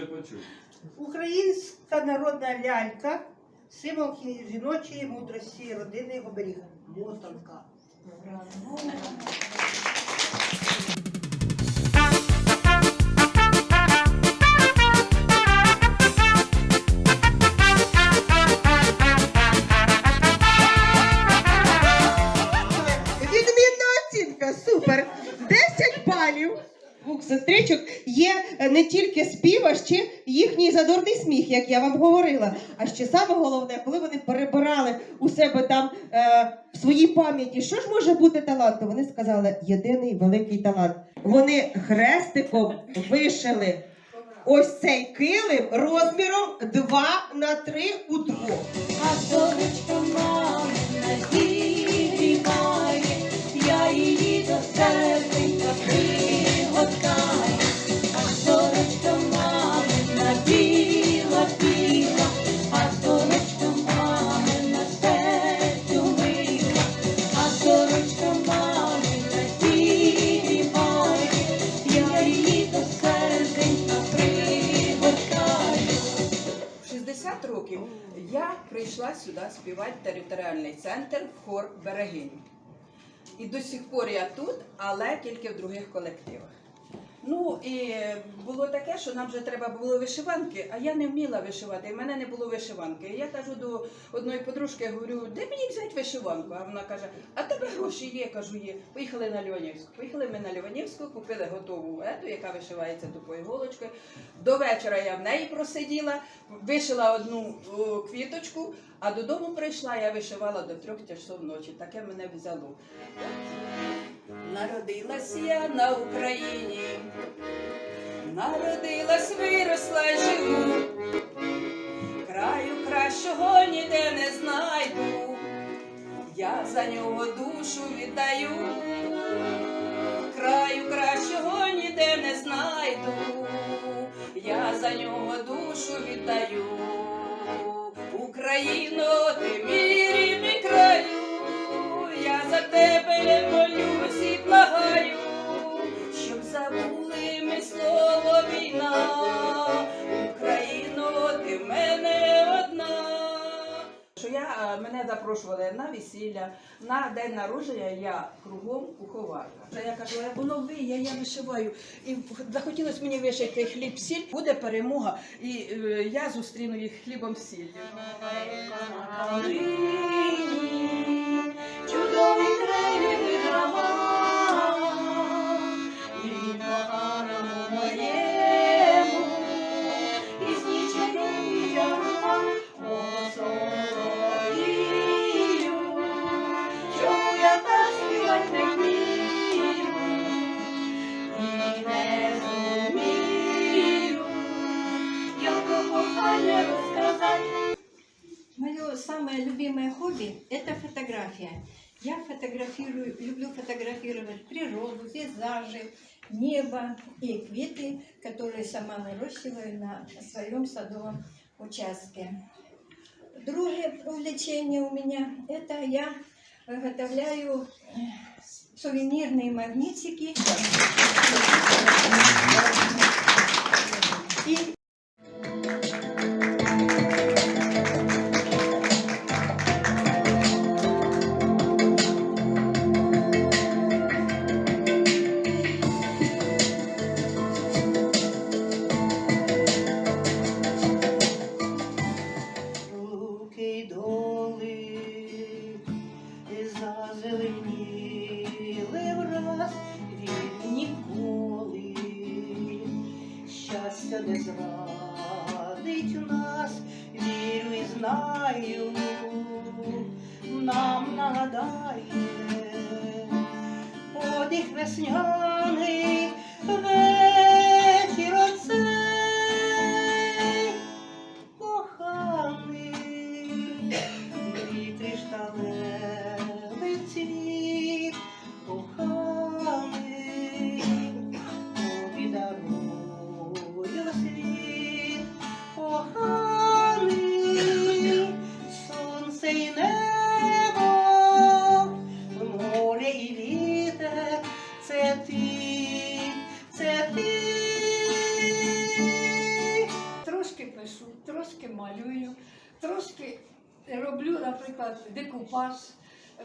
ще почути. Українська народна лялька, символ жіночої мудрості родини оберіга. Мотанка. Відмінна оцінка, супер. 10 балів. Двох сестричок є е, не тільки спів, ще їхній задорний сміх, як я вам говорила. А ще саме головне, коли вони перебирали у себе там е, в своїй пам'яті, що ж може бути талантом, вони сказали єдиний великий талант. Вони хрестиком вишили ось цей килим розміром 2 на 3 у двох. А сонечко мамина зігріває, я її до пригортаю. Я прийшла сюди співати територіальний центр в хор Берегинь. І до сих пор я тут, але тільки в других колективах. Ну і було таке, що нам вже треба було вишиванки, а я не вміла вишивати, і в мене не було вишиванки. Я кажу до одної подружки, говорю, де мені взяти вишиванку? А вона каже, а тебе гроші є, кажу, є. Поїхали на Львонівську. Поїхали ми на Львонівську, купили готову ету, яка вишивається тупою голочкою. До вечора я в неї просиділа, вишила одну квіточку, а додому прийшла, я вишивала до трьох часов ночі. Таке мене взяло. Народилась я на Україні, народилась, виросла живу. Краю кращого ніде не знайду, я за нього душу віддаю. Краю кращого ніде не знайду, я за нього душу віддаю. Україно, ти мій війна. Україно, ти в мене одна. Що я е, мене запрошували на весілля, на день народження я кругом куховарка. Я кажу, «А воно виє, я вишиваю. І захотілося мені вишити хліб сіль, буде перемога, і е, я зустріну їх хлібом сіллю. Чудові краєві самое любимое хобби – это фотография. Я фотографирую, люблю фотографировать природу, пейзажи, небо и квиты, которые сама выращиваю на своем садовом участке. Другое увлечение у меня – это я выготовляю сувенирные магнитики. Враз він ніколи. Щастя не зрадить нас, вірю і знаю, нам нагадає подих весняний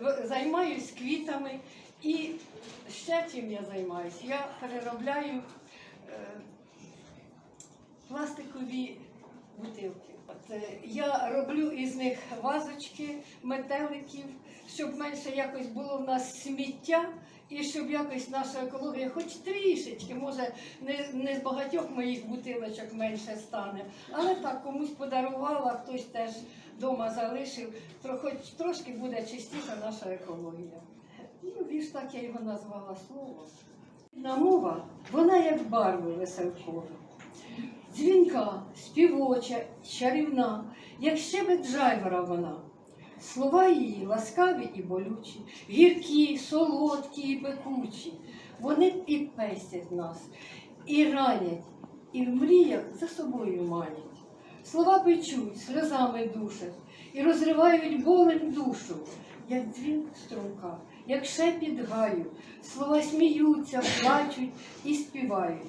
в- займаюсь квітами. І ще чим я займаюся? Я переробляю е, пластикові бутилки. От, е, я роблю із них вазочки, метеликів, щоб менше якось було в нас сміття. І щоб якось наша екологія, хоч трішечки, може не, не з багатьох моїх бутилочок менше стане, але так комусь подарувала, хтось теж вдома залишив, хоч трошки буде чистіша наша екологія. Ну, вірш так я його назвала слово. На мова, вона як барви веселкова. Дзвінка, співоча, чарівна, як щебет жайвора вона. Слова її ласкаві і болючі, гіркі, солодкі і пекучі. Вони і пестять нас, і ранять, і в мріях за собою манять. Слова печуть, сльозами душать і розривають болем душу, як дзвін струмка, як шепіт гаю. Слова сміються, плачуть і співають.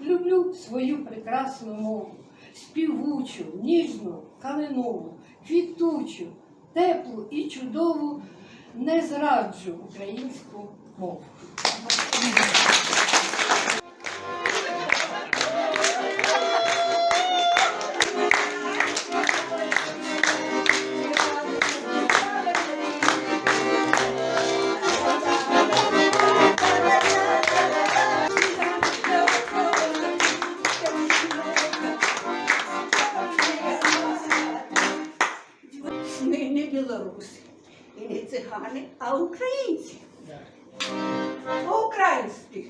Люблю свою прекрасну мову, співучу, ніжну, калинову, квітучу, теплу і чудову, не зраджу українську мову. Білоруси, і не цигани, а українці. По-українськи.